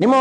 ನಿಮ್ಮ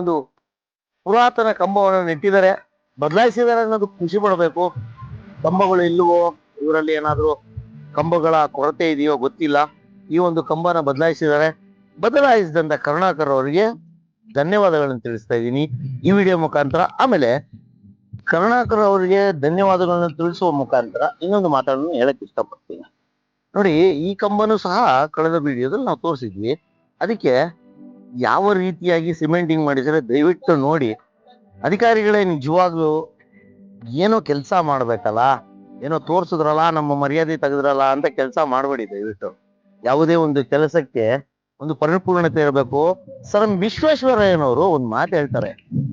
ಒಂದು ಪುರಾತನ ಕಂಬವನ್ನು ನೆಟ್ಟಿದ್ದಾರೆ. ಬದಲಾಯಿಸಿದ್ದಾರೆ ಅನ್ನೋದು ಖುಷಿ ಪಡಬೇಕು. ಕಂಬಗಳು ಇಲ್ಲವೋ ಇವರಲ್ಲಿ ಏನಾದರೂ ಕಂಬಗಳ ಕೊರತೆ ಇದೆಯೋ ಗೊತ್ತಿಲ್ಲ. ಈ ಒಂದು ಕಂಬನ ಬದಲಾಯಿಸಿದ್ದಾರೆ. ಬದಲಾಯಿಸಿದಂತ ಕರುಣಾಕರ್ ಅವರಿಗೆ ಧನ್ಯವಾದಗಳನ್ನು ತಿಳಿಸ್ತಾ ಇದ್ದೀನಿ ಈ ವಿಡಿಯೋ ಮುಖಾಂತರ. ಆಮೇಲೆ ಕರುಣಾಕರ್ ಅವರಿಗೆ ಧನ್ಯವಾದಗಳನ್ನು ತಿಳಿಸುವ ಮುಖಾಂತರ ಇನ್ನೊಂದು ಮಾತಾಡೋದನ್ನು ಹೇಳಕ್ ಇಷ್ಟಪಡ್ತೀನಿ. ನೋಡಿ, ಈ ಕಂಬನೂ ಸಹ ಕಳೆದ ವಿಡಿಯೋದಲ್ಲಿ ನಾವು ತೋರಿಸಿದ್ವಿ. ಅದಕ್ಕೆ ಯಾವ ರೀತಿಯಾಗಿ ಸಿಮೆಂಟಿಂಗ್ ಮಾಡಿದರೆ ದಯವಿಟ್ಟು ನೋಡಿ. ಅಧಿಕಾರಿಗಳೇ ನಿಜವಾಗ್ಲೂ ಏನೋ ಕೆಲಸ ಮಾಡ್ಬೇಕಲ್ಲ, ಏನೋ ತೋರ್ಸಿದ್ರಲ್ಲ, ನಮ್ಮ ಮರ್ಯಾದೆ ತೆಗೆದ್ರಲ್ಲ ಅಂತ ಕೆಲಸ ಮಾಡಬೇಡಿ ದಯವಿಟ್ಟು. ಯಾವುದೇ ಒಂದು ಕೆಲಸಕ್ಕೆ ಒಂದು ಪರಿಪೂರ್ಣತೆ ಇರಬೇಕು. ಸರ್, ವಿಶ್ವೇಶ್ವರಯ್ಯನವರು ಒಂದು ಮಾತು ಹೇಳ್ತಾರೆ.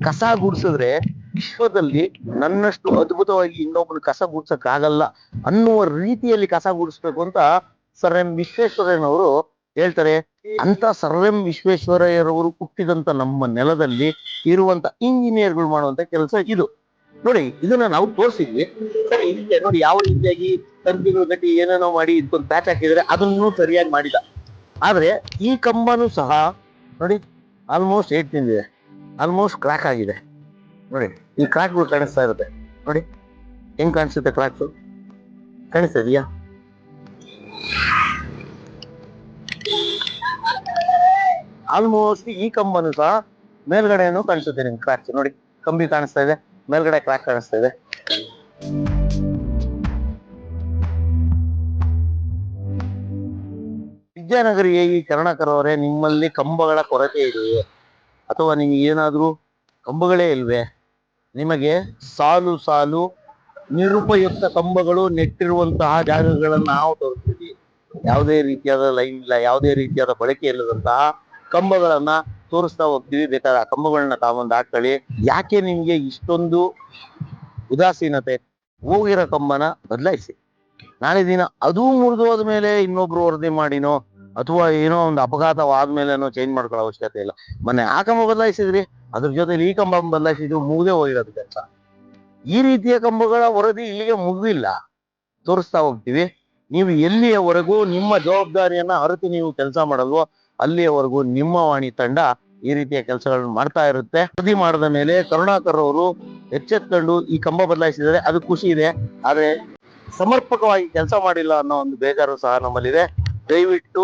ಕಸ ಗುಡಿಸಿದ್ರೆ ವಿಶ್ವದಲ್ಲಿ ನನ್ನಷ್ಟು ಅದ್ಭುತವಾಗಿ ಇನ್ನೊಬ್ಬನ ಕಸ ಗುಡ್ಸಕ್ ಆಗಲ್ಲ ಅನ್ನುವ ರೀತಿಯಲ್ಲಿ ಕಸ ಗುಡಿಸ್ಬೇಕು ಅಂತ ಸರ್ ಎಂ ವಿಶ್ವೇಶ್ವರಯ್ಯನವರು ಹೇಳ್ತಾರೆ ಅಂತ ಸರ್ ಎಂ ವಿಶ್ವೇಶ್ವರಯ್ಯರವರು ಹುಟ್ಟಿದಂತ ನಮ್ಮ ನೆಲದಲ್ಲಿ ಇರುವಂತ ಇಂಜಿನಿಯರ್ಗಳು ಮಾಡುವಂತ ಕೆಲಸ ಇದು. ನೋಡಿ, ಇದನ್ನ ನಾವು ತೋರಿಸಿದ್ವಿ. ನೋಡಿ ಯಾವ ರೀತಿಯಾಗಿ ತಂತಿಗಳು ಕಟ್ಟಿ ಏನೇನೋ ಮಾಡಿ ಇದಕ್ಕೊಂದು ಪ್ಯಾಚ್ ಹಾಕಿದ್ರೆ ಅದನ್ನು ಸರಿಯಾಗಿ ಮಾಡಿಲ್ಲ. ಆದ್ರೆ ಈ ಕಂಬನೂ ಸಹ ನೋಡಿ ಆಲ್ಮೋಸ್ಟ್ ಏಟ್ ತಿಂದಿದೆ ಆಲ್ಮೋಸ್ಟ್ ಕ್ರಾಕ್ ಆಗಿದೆ. ನೋಡಿ, ಈ ಕ್ರಾಕ್ಗಳು ಕಾಣಿಸ್ತಾ ಇರುತ್ತೆ. ನೋಡಿ, ಹೆಂಗ್ ಕಾಣಿಸುತ್ತೆ ಕ್ರಾಕ್ಸ್ ಕಾಣಿಸ್ತಾ ಇದೆಯಾ? ಆಲ್ಮೋಸ್ಟ್ ಈ ಕಂಬನು ಸಹ ಮೇಲ್ಗಡೆನೂ ಕಾಣಿಸುತ್ತೆ ನಿಮ್ಗೆ ಕ್ರಾಕ್ಸ್ ನೋಡಿ, ಕಂಬಿ ಕಾಣಿಸ್ತಾ ಇದೆ, ಮೇಲ್ಗಡೆ ಕ್ರಾಕ್ ಕಾಣಿಸ್ತಾ ಇದೆ. ವಿದ್ಯಾನಗರಿ ಈ ಕರುಣಾಕರ್ ಅವರೇ, ನಿಮ್ಮಲ್ಲಿ ಕಂಬಗಳ ಕೊರತೆ ಇದೆಯೇ? ಅಥವಾ ನಿಮಗೆ ಏನಾದರೂ ಕಂಬಗಳೇ ಇಲ್ವೇ? ನಿಮಗೆ ಸಾಲು ಸಾಲು ನಿರುಪಯುಕ್ತ ಕಂಬಗಳು ನೆಟ್ಟಿರುವಂತಹ ಜಾಗಗಳನ್ನ ನಾವು ತೋರಿಸ್ತೀವಿ. ಯಾವುದೇ ರೀತಿಯಾದ ಲೈನ್ ಇಲ್ಲ, ಯಾವುದೇ ರೀತಿಯಾದ ಬಳಕೆ ಇಲ್ಲದಂತಹ ಕಂಬಗಳನ್ನ ತೋರಿಸ್ತಾ ಹೋಗ್ತೀವಿ. ಬೇಕಾದ್ರೆ ಆ ಕಂಬಗಳನ್ನ ತಾವಂದು ಹಾಕೊಳ್ಳಿ ಯಾಕೆ ನಿಮ್ಗೆ ಇಷ್ಟೊಂದು ಉದಾಸೀನತೆ? ಹೋಗಿರೋ ಕಂಬನ ಬದಲಾಯಿಸಿ. ನಾಳೆ ದಿನ ಅದು ಮುರಿದು ಹೋದ್ಮೇಲೆ ಇನ್ನೊಬ್ರು ವರದಿ ಮಾಡಿನೋ, ಅಥವಾ ಏನೋ ಒಂದು ಅಪಘಾತವಾದ್ಮೇಲೆನೋ ಚೇಂಜ್ ಮಾಡ್ಕೊಳ್ಳೋ ಅವಶ್ಯಕತೆ ಇಲ್ಲ. ಮೊನ್ನೆ ಆ ಕಂಬ ಬದಲಾಯಿಸಿದ್ರಿ? ಅದ್ರ ಜೊತೆಲಿ ಈ ಕಂಬ ಬದಲಾಯಿಸಿದ್ರು ಮುಗ್ದೇ ಹೋಗಿರೋದು ಕೆಲಸ ಈ ರೀತಿಯ ಕಂಬಗಳ ವರದಿ ಇಲ್ಲಿಗೆ ಮುಗಿದಿಲ್ಲ. ತೋರಿಸ್ತಾ ಹೋಗ್ತೀವಿ. ನೀವು ಎಲ್ಲಿಯವರೆಗೂ ನಿಮ್ಮ ಜವಾಬ್ದಾರಿಯನ್ನ ಅರಿತು ನೀವು ಕೆಲಸ ಮಾಡಲ್ವೋ ಅಲ್ಲಿಯವರೆಗೂ ನಿಮ್ಮ ವಾಣಿ ತಂಡ ಈ ರೀತಿಯ ಕೆಲಸಗಳನ್ನು ಮಾಡ್ತಾ ಇರುತ್ತೆ. ವರದಿ ಮಾಡಿದ ಮೇಲೆ ಕರುಣಾಕರ್ ಅವರು ಎಚ್ಚೆತ್ಕೊಂಡು ಈ ಕಂಬ ಬದಲಾಯಿಸಿದರೆ ಅದು ಖುಷಿ ಇದೆ. ಆದ್ರೆ ಸಮರ್ಪಕವಾಗಿ ಕೆಲಸ ಮಾಡಿಲ್ಲ ಅನ್ನೋ ಒಂದು ಬೇಜಾರು ಸಹ ನಮ್ಮಲ್ಲಿದೆ. ದಯವಿಟ್ಟು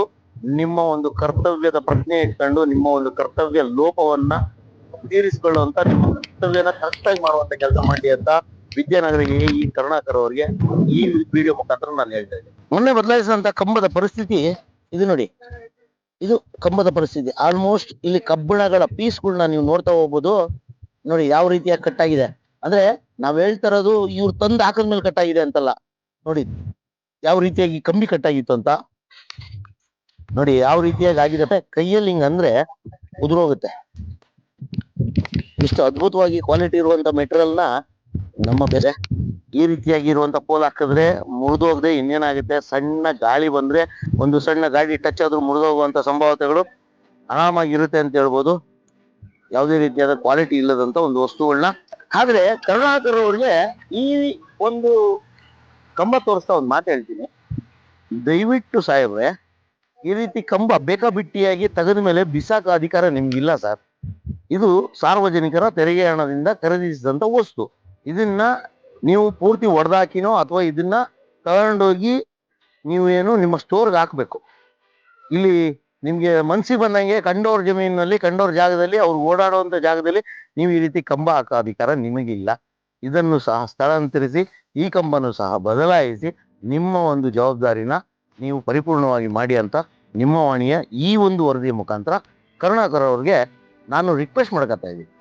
ನಿಮ್ಮ ಒಂದು ಕರ್ತವ್ಯದ ಪ್ರಜ್ಞೆ ಇಟ್ಕೊಂಡು ನಿಮ್ಮ ಒಂದು ಕರ್ತವ್ಯ ಲೋಪವನ್ನ ತೀರಿಸಿಕೊಳ್ಳುವಂತ ನಿಮ್ಮ ಕರ್ತವ್ಯನ ಕರೆಕ್ಟ್ ಆಗಿ ಮಾಡುವಂತ ಕೆಲಸ ಮಾಡಿ ಅಂತ ವಿದ್ಯಾನಗರಿಗೆ ಈ ಕರುಣಾಕರ್ ಅವರಿಗೆ ಈ ವಿಡಿಯೋ ಮುಖಾಂತರ ನಾನು ಹೇಳ್ತಾ ಇದ್ದೀನಿ. ಮೊನ್ನೆ ಬದಲಾಯಿಸಿದಂತ ಕಂಬದ ಪರಿಸ್ಥಿತಿ ಇದು ನೋಡಿ. ಇದು ಕಂಬದ ಪರಿಸ್ಥಿತಿ. ಆಲ್ಮೋಸ್ಟ್ ಇಲ್ಲಿ ಕಬ್ಬಿಣಗಳ ಪೀಸ್ಗಳನ್ನ ನೀವು ನೋಡ್ತಾ ಹೋಗ್ಬೋದು. ನೋಡಿ ಯಾವ ರೀತಿಯಾಗಿ ಕಟ್ ಆಗಿದೆ. ಅಂದ್ರೆ ನಾವ್ ಹೇಳ್ತಾ ಇರೋದು ಇವ್ರು ತಂದು ಹಾಕಿದ್ಮೇಲೆ ಕಟ್ ಆಗಿದೆ ಅಂತಲ್ಲ. ನೋಡಿ ಯಾವ ರೀತಿಯಾಗಿ ಕಂಬಿ ಕಟ್ ಆಗಿತ್ತು ಅಂತ. ನೋಡಿ ಯಾವ ರೀತಿಯಾಗಿ ಆಗಿದೆ ಕೈಯಲ್ಲಿ ಹಿಂಗ ಅಂದ್ರೆ ಉದುರೋಗುತ್ತೆ. ಇಷ್ಟು ಅದ್ಭುತವಾಗಿ ಕ್ವಾಲಿಟಿ ಇರುವಂತ ಮೆಟೀರಿಯಲ್ನ ನಮ್ಮ ಬೇರೆ ಈ ರೀತಿಯಾಗಿ ಇರುವಂತ ಪೋಲ್ ಹಾಕಿದ್ರೆ ಮುರಿದೋಗದೆ ಇನ್ನೇನಾಗುತ್ತೆ? ಸಣ್ಣ ಗಾಳಿ ಬಂದ್ರೆ, ಒಂದು ಸಣ್ಣ ಗಾಡಿ ಟಚ್ ಆದ್ರೂ ಮುರಿದೋಗುವಂತ ಸಂಭಾವ್ಯತೆಗಳು ಆರಾಮಾಗಿರುತ್ತೆ ಅಂತ ಹೇಳ್ಬೋದು. ಯಾವುದೇ ರೀತಿಯಾದ ಕ್ವಾಲಿಟಿ ಇಲ್ಲದಂತ ಒಂದು ವಸ್ತುಗಳನ್ನ ಆದ್ರೆ ಕರುಣಾಕರ್ ಅವ್ರಿಗೆ ಈ ಒಂದು ಕಂಬ ತೋರಿಸ್ತಾ ಒಂದು ಮಾತು ಹೇಳ್ತೀನಿ. ದಯವಿಟ್ಟು ಸಾಹೇಬ್ರೆ, ಈ ರೀತಿ ಕಂಬ ಬೇಕಾಬಿಟ್ಟಿಯಾಗಿ ತೆಗೆದ ಮೇಲೆ ಬಿಸಾಕ ಅಧಿಕಾರ ನಿಮ್ಗಿಲ್ಲ ಸರ್. ಇದು ಸಾರ್ವಜನಿಕರ ತೆರಿಗೆ ಹಣದಿಂದ ಖರೀದಿಸಿದಂತ ವಸ್ತು. ಇದನ್ನ ನೀವು ಪೂರ್ತಿ ಒಡೆದಾಕಿನೋ ಅಥವಾ ಇದನ್ನ ತಗೊಂಡೋಗಿ ನೀವು ಏನು ನಿಮ್ಮ ಸ್ಟೋರ್ಗೆ ಹಾಕಬೇಕು. ಇಲ್ಲಿ ನಿಮಗೆ ಮನ್ಸಿಗೆ ಬಂದಂಗೆ ಕಂಡೋರ್ ಜಮೀನಿನಲ್ಲಿ, ಕಂಡೋರ್ ಜಾಗದಲ್ಲಿ, ಅವ್ರು ಓಡಾಡುವಂಥ ಜಾಗದಲ್ಲಿ ನೀವು ಈ ರೀತಿ ಕಂಬ ಹಾಕೋ ಅಧಿಕಾರ ನಿಮಗಿಲ್ಲ ಇದನ್ನು ಸಹ ಸ್ಥಳಾಂತರಿಸಿ, ಈ ಕಂಬನ್ನು ಸಹ ಬದಲಾಯಿಸಿ, ನಿಮ್ಮ ಒಂದು ಜವಾಬ್ದಾರಿನ ನೀವು ಪರಿಪೂರ್ಣವಾಗಿ ಮಾಡಿ ಅಂತ ನಿಮ್ಮ ವಾಣಿಯ ಈ ಒಂದು ವರದಿಯ ಮುಖಾಂತರ ಕರುಣಾಕರ್ ಅವ್ರಿಗೆ ನಾನು ರಿಕ್ವೆಸ್ಟ್ ಮಾಡ್ಕೊತಾ ಇದ್ದೀನಿ.